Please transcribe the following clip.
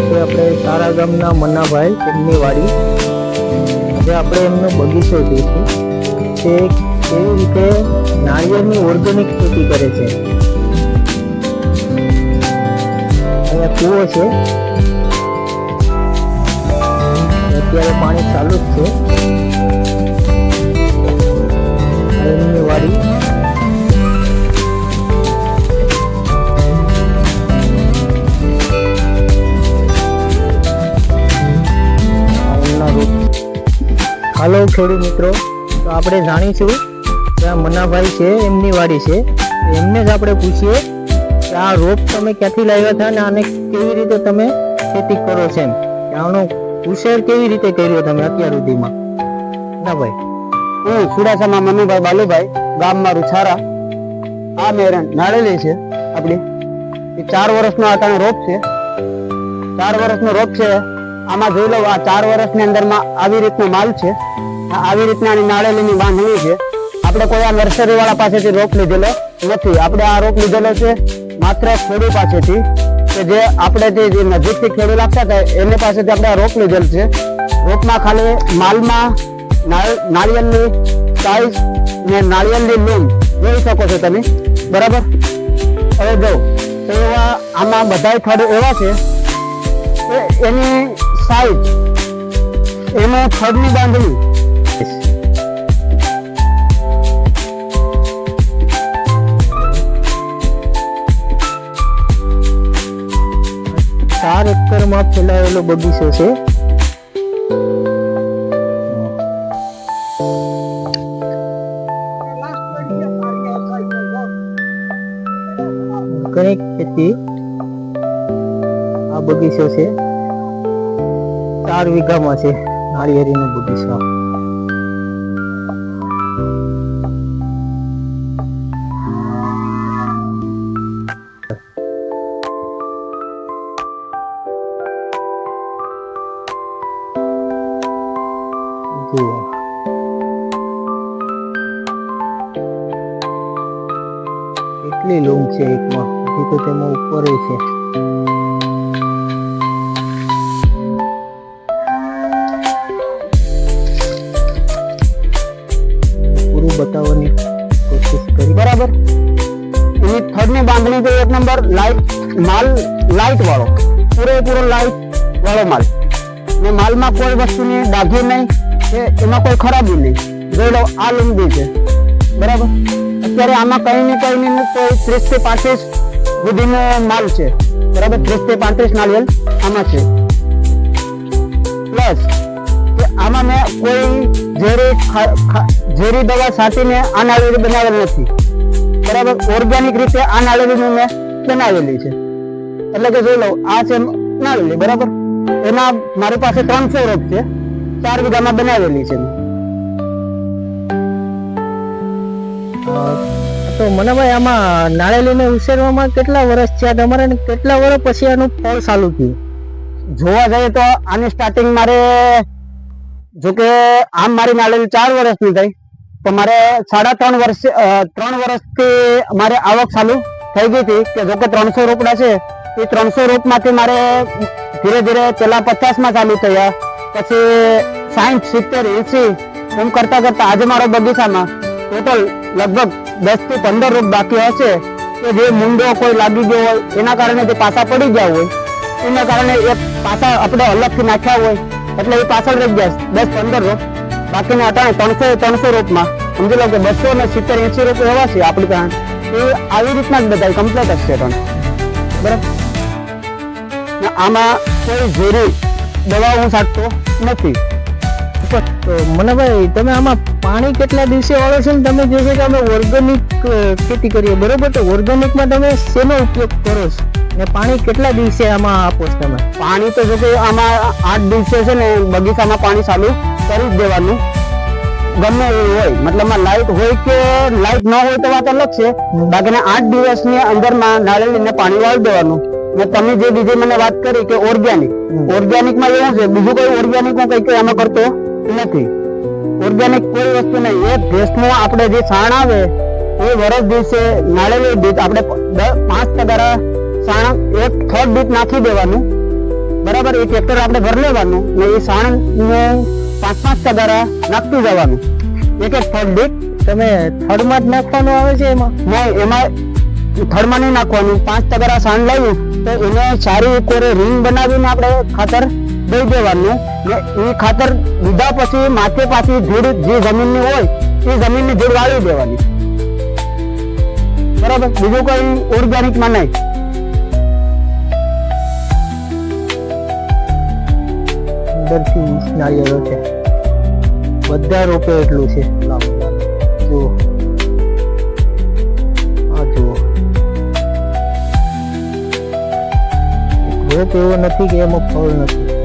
છે આપણે સારા ગામના મન્નાભાઈ તેમની વાડી આજે આપણે એમનો બગીચો જોઈશું. તે કેવી રીતે નાળિયેરની ઓર્ગેનિક ખેતી કરે છે. અહીંયા કૂવો છે. અત્યારે પાણી ચાલુ જ છે. હાલો ખેડૂત મિત્રો, તો આપણે જાણીશું કે આ મનાભાઈ છે, એમની વાડી છે. એમને જ આપણે પૂછીએ કે આ રોપ તમે ક્યાંથી લાવ્યા હતા અને આને કેવી રીતે તમે ખેતી કરો છો એમ. આનો ઉછેર કેવી રીતે કર્યો તમે અત્યાર સુધીમાં? ના ભાઈ હું સુડાસાના મનુભાઈ બાલુભાઈ, ગામમાં રૂછારા. આ મેરણ નાળેલી છે આપણી. એ ચાર વર્ષનો આટાનો રોપ છે. ચાર વર્ષનો રોપ છે. આમાં જોઈ લો, આ ચાર વર્ષની અંદરમાં આવી રીતનો માલ છે. આવી રીતના આની નાળેલીની બાંધણી છે. આપણે કોઈ આ નર્સરી વાળા પાસેથી રોપ લીધેલો નથી. આપણે આ રોપ લીધેલો છે માત્ર ખેડૂત પાસેથી, કે જે આપણે જે નજીકથી ખેડૂત આપતા હતા એને પાસેથી આપણે આ રોપ લીધેલ છે. રોપમાં ખાલી માલમાં નાળ- નાળિયેરની સાઈઝ ને નાળિયેરની લૂમ જોઈ શકો છો તમે. બરાબર? હવે જો, એવા આમાં બધા થડ એવા છે એની સાઈઝ એનું થડની બાંધણી ચાર ફેલાયેલો બગીચો છે. ઘણી ખેતી આ બગીચો છે. ચાર વીઘામાં છે નાળિયેરીનો બગીચો. કેટલી લૂમ છે એકમાં? એ તો તેમાં ઉપર છે. પૂરું બતાવવાની કોશિશ કરી. બરાબર. એની થડની બાંધણી તો એક નંબર લાઈટ માલ લાઈટ વાળો. પૂરેપૂરો લાઈટ વાળો માલ. ને માલમાં કોઈ વસ્તુની ડાઘી નહીં, કે એમાં કોઈ ખરાબી નહીં. જોઈ લો, આ લંબી છે. બરાબર? અત્યારે આમાં કઈ ને કઈ ને કોઈ ત્રીસથી પાંત્રીસ સુધીનો માલ છે. બરાબર? ત્રીસથી પાંત્રીસ નાળિયેર આમાં છે. પ્લસ આમાં મેં કોઈ ઝેરી ઝેરી દવા છાંટીને આ નાળિયેરી બનાવેલ નથી. બરાબર? ઓર્ગેનિક રીતે આ નાળિયેરી મેં બનાવેલી છે. એટલે કે જોઈ લો આ છે નાળિયેરી બરાબર? એના મારી પાસે ત્રણસો રોપ છે. ચાર વીઘામાં બનાવેલી છે. તો મને ભાઈ આમાં નાળેલીને ઉછેરવામાં કેટલા વર્ષ થયા? તમારે અને કેટલા વર્ષ પછી આનું ફળ ચાલુ થયું? જોવા જઈએ તો આની સ્ટાર્ટિંગ મારે, જો કે આમ મારી નાળેલી ચાર વર્ષની થઈ. તો મારે સાડા ત્રણ વર્ષ ત્રણ વર્ષથી મારે આવક ચાલુ થઈ ગઈ હતી કે જો કે ત્રણસો રોપડા છે. એ ત્રણસો રોપમાંથી મારે ધીરે ધીરે પેલા પચાસમાં ચાલુ થયા. પછી સાઠ સિત્તેર એસી એમ કરતા કરતા આજે મારો બગીચામાં ટોટલ લગભગ દસથી પંદર રોગ બાકી હશે કે જે મુંડો કોઈ લાગી ગયો હોય, એના કારણે જે પાસા પડી ગયા હોય. એના કારણે એ પાસા આપણે અલગથી નાખ્યા હોય. એટલે એ પાછળ રહી ગયા દસ પંદર રોપ. બાકીના અટાણે ત્રણસો ત્રણસો રોપમાં. સમજી લો કે બસો ને સિત્તેર એસી રોપ એવા છે આપણી પાસે. એ આવી રીતના જ બધા કમ્પ્લીટ હશે ત્રણ બરાબર? આમાં કોઈ ઝેરી દવા હું છાંટતો નથી. તો મને ભાઈ તમે આમાં પાણી કેટલા દિવસે વાળો છો ને તમે જોશો કે અમે ઓર્ગેનિક ખેતી કરીએ બરોબર? તો ઓર્ગેનિકમાં તમે શેનો ઉપયોગ કરો છો? ને પાણી કેટલા દિવસે આમાં આપો છો તમે? પાણી તો જો કે આમાં આઠ દિવસે છે ને બગીચામાં પાણી ચાલુ કરી જ દેવાનું. ગમે એવું હોય મતલબમાં લાઈટ હોય કે લાઈટ ન હોય તો વાત અલગ છે. બાકીના આઠ દિવસની અંદરમાં નાળિયેરીને પાણી વાળી દેવાનું. ને તમે જે બીજી મને વાત કરી કે ઓર્ગેનિક ઓર્ગેનિકમાં એવું છે બીજું કોઈ ઓર્ગેનિક હું કઈ કઈ આમાં કરતો. નથી. ઓર્ગેનિક કોઈ વસ્તુ નહીં. એ ભેંસનું આપણે જે છાણ આવે એ વરસ દિવસે નાળેલી દીઠ આપણે પાંચ ટકા છાણ એક થર્ડ દીઠ નાખી દેવાનું. બરાબર? એ ટ્રેક્ટર આપણે ભરી લેવાનું ને એ સાણ પાંચ પાંચ ટકા નાખતું જવાનું. એક એક થર્ડ દીઠ તમે થડમાં જ નાખવાનું આવે છે એમાં? નહીં એમાં થડમાં નહીં નાખવાનું. પાંચ ટકા સાણ લાવ્યું તો એને સારી કોરે રીંગ બનાવીને આપણે ખાતર દઈ દેવાનું. ને એ ખાતર દીધા પછી માથે પાછી ધૂળ જે જમીનની હોય, એ જમીનની ધૂળ વાળી દેવાની. બરાબર? બીજું કોઈ ઓર્ગેનિકમાં નહીં. અંદરથી નાળિયેરો છે. બધા રોપે એટલું છે. જુઓ. આ જુઓ. રોપ એવો નથી કે એમાં ફળ નથી.